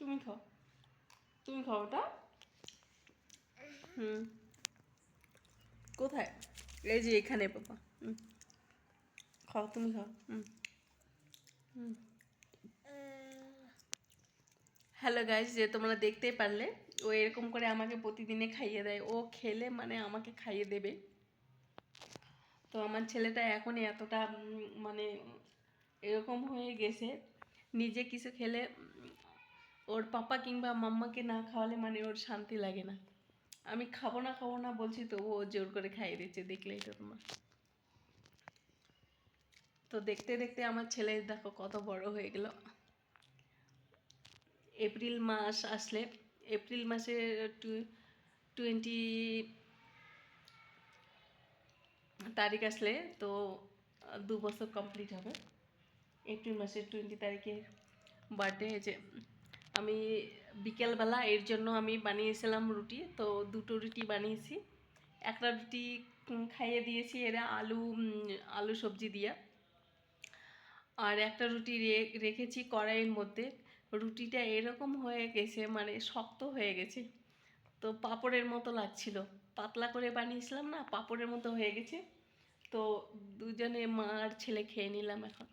তুমি খাও। তুমি খাও ওটা। হুম। কোথায়? এই যে এখানে হুম। খাও, তুমি খাও। হুম। হ্যালো গাইজ যে তোমরা দেখতেই পারলে, ও এরকম করে আমাকে প্রতিদিনে খাইয়ে দেয়। ও খেলে মানে আমাকে খাইয়ে দেবে। তো আমার ছেলেটা এখন এতটা মানে এরকম হয়ে গেছে। নিজে কিছু খেলে ওর পাপা কিংবা মাম্মাকে না খাওয়ালে মানে ওর শান্তি লাগে না। আমি খাব না খাব না বলছি তো ও জোর করে খাইয়ে দিচ্ছে দেখলেই তো তোমার। তো দেখতে দেখতে আমার ছেলে দেখো কত বড় হয়ে গেল। এপ্রিল মাস আসলে, এপ্রিল মাসে টোয়েন্টি তারিখ আসলে তো দু বছর কমপ্লিট হবে। এপ্রিল মাসের টোয়েন্টি তারিখে বার্থডে হয়েছে। আমি বিকেলবেলা এর জন্য আমি বানিয়েছিলাম রুটি, তো দুটো রুটি বানিয়েছি। একটা রুটি খাইয়ে দিয়েছি এরা আলু আলু সবজি দিয়া। আর একটা রুটি রেখেছি কড়াইয়ের মধ্যে। রুটিটা এরকম হয়ে গেছে মানে শক্ত হয়ে গেছে। তো পাপড়ের মতো লাগছিল। পাতলা করে বানিয়েছিলাম না, পাপড়ের মতো হয়ে গেছে। তো দুজনে মা আর ছেলে খেয়ে নিলাম এখন।